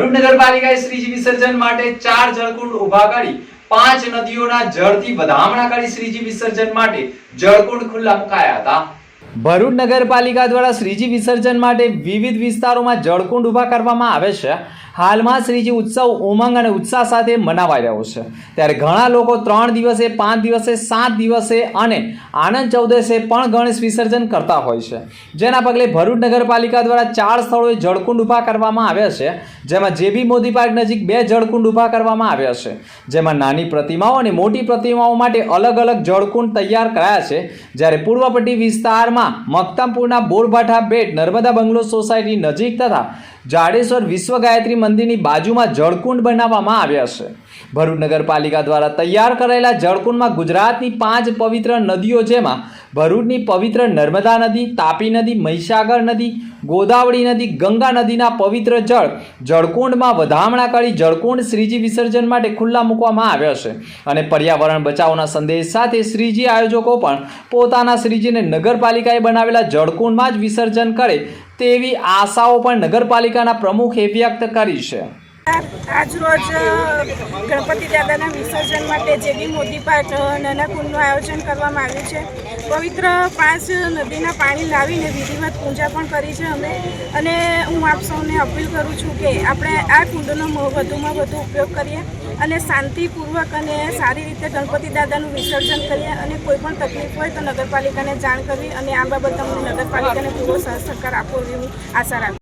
ભરૂચ નગરપાલિકાએ શ્રીજી વિસર્જન માટે ચાર જળકુંડ ઊભા કરી પાંચ નદીઓના જળથી વધામણા કરી શ્રીજી વિસર્જન માટે જળકુંડ ખુલ્લા મુકાયા હતા. ભરૂચ નગરપાલિકા દ્વારા શ્રીજી વિસર્જન માટે વિવિધ વિસ્તારોમાં જળકુંડ ઊભા કરવામાં આવે છે. હાલમાં શ્રીજી ઉત્સવ ઉમંગ અને ઉત્સાહ સાથે મનાવાઈ રહ્યો છે. ત્યારે ઘણા લોકો ત્રણ દિવસે, પાંચ દિવસે, સાત દિવસે અને આનંદ ચૌદસે પણ ગણેશ વિસર્જન કરતા હોય છે. જેના પગલે ભરૂચ નગરપાલિકા દ્વારા ચાર સ્થળોએ જળકુંડ ઊભા કરવામાં આવ્યા છે. જેમાં જેબી મોદી પાર્ક નજીક બે જળકુંડ ઊભા કરવામાં આવ્યા છે. જેમાં નાની પ્રતિમાઓ અને મોટી પ્રતિમાઓ માટે અલગ અલગ જળકુંડ તૈયાર કરાયા છે. જ્યારે પૂર્વપટ્ટી વિસ્તારમાં મક્તામપુરના બોરભાઠા બેટ નર્મદા બંગલો સોસાયટી નજીક તથા જાડેશ્વર વિશ્વ ગાયત્રી મંદિરની બાજુમાં જળકુંડ બનાવવામાં આવ્યા છે. ભરૂચ નગરપાલિકા દ્વારા તૈયાર કરેલા જળકુંડમાં ગુજરાતની પાંચ પવિત્ર નદીઓ જેમાં ભરૂચની પવિત્ર નર્મદા નદી, તાપી નદી, મહીસાગર નદી, ગોદાવરી નદી, ગંગા નદીના પવિત્ર જળ જળકુંડમાં વધામણા કરી જળકુંડ શ્રીજી વિસર્જન માટે ખુલ્લા મૂકવામાં આવ્યો છે. અને પર્યાવરણ બચાવના સંદેશ સાથે શ્રીજી આયોજકો પણ પોતાના શ્રીજીને નગરપાલિકાએ બનાવેલા જળકુંડમાં જ વિસર્જન કરે તેવી આશાઓ પણ નગરપાલિકાના પ્રમુખે વ્યક્ત કરી છે. આજરોજ ગણપતિ દાદાના વિસર્જન માટે જેવી મોદી પાઠ નાના કુંડનું આયોજન કરવામાં આવ્યું છે, પવિત્ર પાંચ નદીના પાણી લાવીને વિધિવત પૂજા પણ કરી છે અમે. અને હું આપ સૌને અપીલ કરું છું કે આપણે આ કુંડનો વધુમાં વધુ ઉપયોગ કરીએ અને શાંતિપૂર્વક અને સારી રીતે ગણપતિ દાદાનું વિસર્જન કરીએ અને કોઈ પણ તકલીફ હોય તો નગરપાલિકાને જાણ કરવી અને આ બાબત અમને નગરપાલિકાને પૂરો સહ સહકાર આપવો એવી આશા રાખું